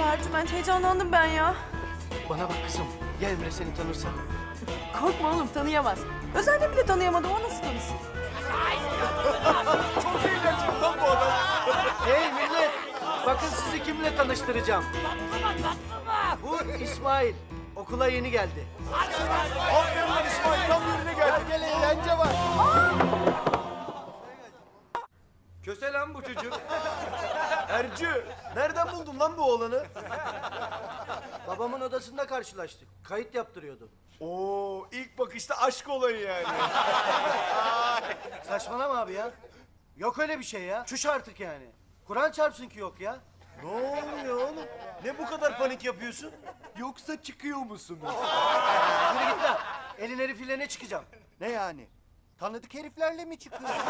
Ya Ercüment heyecanlandım ben ya. Bana bak kızım. Ya Emre seni tanırsa? Korkma oğlum tanıyamaz. Özel'de bile tanıyamadım o nasıl tanısın? Hey millet! Bakın sizi kimle tanıştıracağım. Bu İsmail. Okula yeni geldi. Aferin lan İsmail tam yerine geldi. Gel eğlence var. Köse lan bu çocuk. Ercü, nereden buldun lan bu oğlanı? Babamın odasında karşılaştık. Kayıt yaptırıyordu. Oo, ilk bakışta aşk olayı yani. Saçmalama abi ya. Yok öyle bir şey ya. Çüş artık yani. Kur'an çarpsın ki yok ya. ne oluyor oğlum? Ne bu kadar panik yapıyorsun? Yoksa çıkıyor musunuz? Yürü git lan. Elin herifiyle ne çıkacağım? Ne yani? Tanıdık heriflerle mi çıkıyor?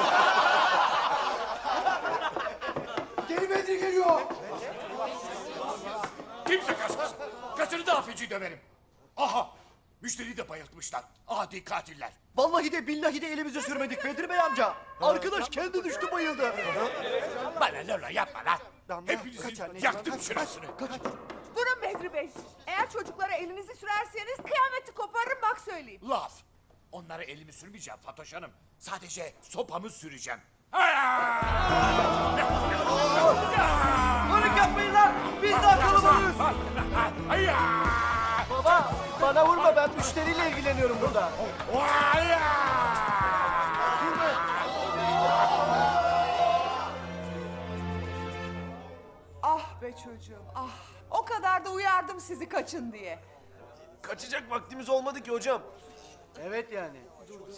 Bedri geliyor. Kimse kaçmasın. Kaçını da feci döverim. Aha! Müşteriyi de bayıltmışlar. Adi katiller. Vallahi de billahi de elimize sürmedik Bedri Bey amca. Arkadaş kendi düştü bayıldı. Bana Lola yapma lan. Damla, Hepinizin kaç yaktım kaç, şurasını. Durun Bedri Bey. Eğer çocuklara elinizi sürerseniz kıyameti koparırım bak söyleyeyim. Laf. Onlara elimi sürmeyeceğim Fatoş Hanım. Sadece sopamı süreceğim. Panik yapmayın lan. Biz daha kalabalığız. Baba bana vurma ben müşteriyle ilgileniyorum burada. Ah be çocuğum ah. O kadar da uyardım sizi kaçın diye. Kaçacak vaktimiz olmadı ki hocam. Evet yani.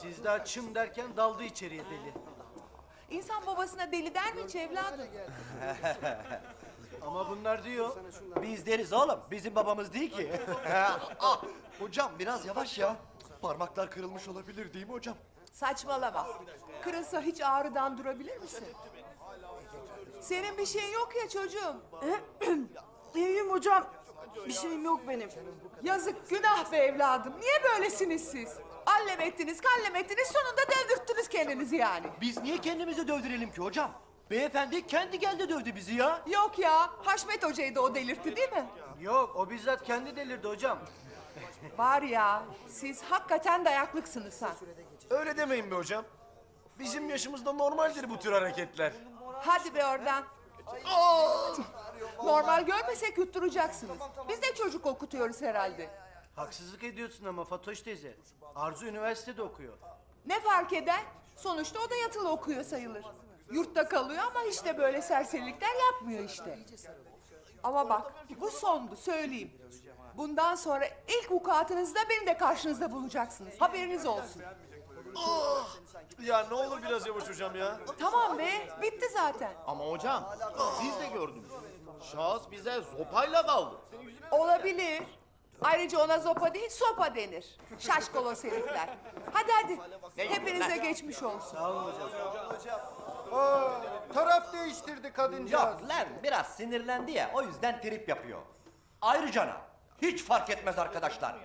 Siz daha çım derken daldı içeriye deli. İnsan babasına deli der mi hiç evladım? Ama bunlar diyor. Biz deriz oğlum. Bizim babamız değil ki. Ah, hocam biraz yavaş ya. Parmaklar kırılmış olabilir değil mi hocam? Saçmalama. Kırılsa hiç ağrıdan durabilir misin? Senin bir şeyin yok ya çocuğum. İyiyim hocam. Bir şeyim yok benim. Yazık günah be evladım. Niye böylesiniz siz? Allem ettiniz, kallem ettiniz, sonunda devdirttiniz kendinizi yani. Biz niye kendimizi dövdürelim ki hocam? Beyefendi kendi geldi dövdü bizi ya. Yok ya, Haşmet Hoca'yı da o delirtti değil mi? Yok o bizzat kendi delirdi hocam. Var ya, siz hakikaten dayaklıksınız ha. Öyle demeyin be hocam. Bizim yaşımızda normaldir bu tür hareketler. Hadi be oradan. Normal görmesek yutturacaksınız. Biz de çocuk okutuyoruz herhalde. Haksızlık ediyorsun ama Fatoş teyze. Arzu üniversitede okuyor. Ne fark eder? Sonuçta o da yatılı okuyor sayılır. Yurtta kalıyor ama hiç de böyle serserilikler yapmıyor işte. Ama bak bu sondu söyleyeyim. Bundan sonra ilk vukuatınızda beni de karşınızda bulacaksınız. Haberiniz olsun. Ya ne olur biraz yavaş hocam ya. Tamam be bitti zaten. Ama hocam siz de gördünüz. Şahıs bize sopayla daldı. Olabilir. Ayrıca ona zopa değil sopa denir. Şaşkolos herifler. Hadi hadi. Hepinize geçmiş olsun. Taraf değiştirdi kadıncağız. Yok lan biraz sinirlendi ya o yüzden trip yapıyor. Ayrıca na, hiç fark etmez arkadaşlar.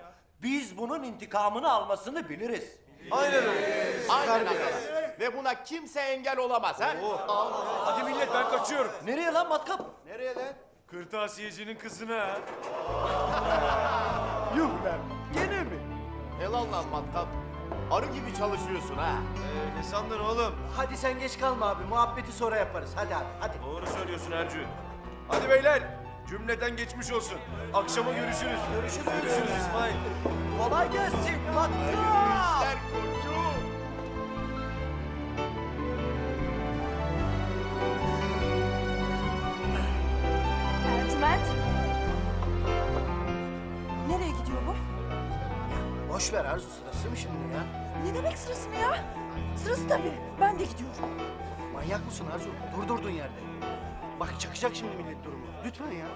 Biz bunun intikamını almasını biliriz. Aynen öyle. Aynen öyle. Ve buna kimse engel olamaz ha? Hadi millet ben kaçıyorum. Nereye lan matkap? Nereye lan? Kırtasiyecinin kızına. Yuh lan gene mi? Helal lan matkap. Arı gibi çalışıyorsun ha. Ee, ne sandın oğlum? Hadi sen geç kalma abi. Muhabbeti sonra yaparız. Hadi abi hadi. Doğru söylüyorsun Ercü. Hadi beyler. Cümleten geçmiş olsun. Akşama görüşürüz. Görüşürüz. Görüşürüz İsmail. Kolay gelsin matkap. Ercüment. Nereye gidiyor bu? Boş ver Arzu sırası mı şimdi ya? Ne demek sırası mı ya? Sırası tabii. Ben de gidiyorum. Manyak mısın Arzu? Dur durdun yerde. Bak çakacak şimdi millet durumu. Lütfen ya.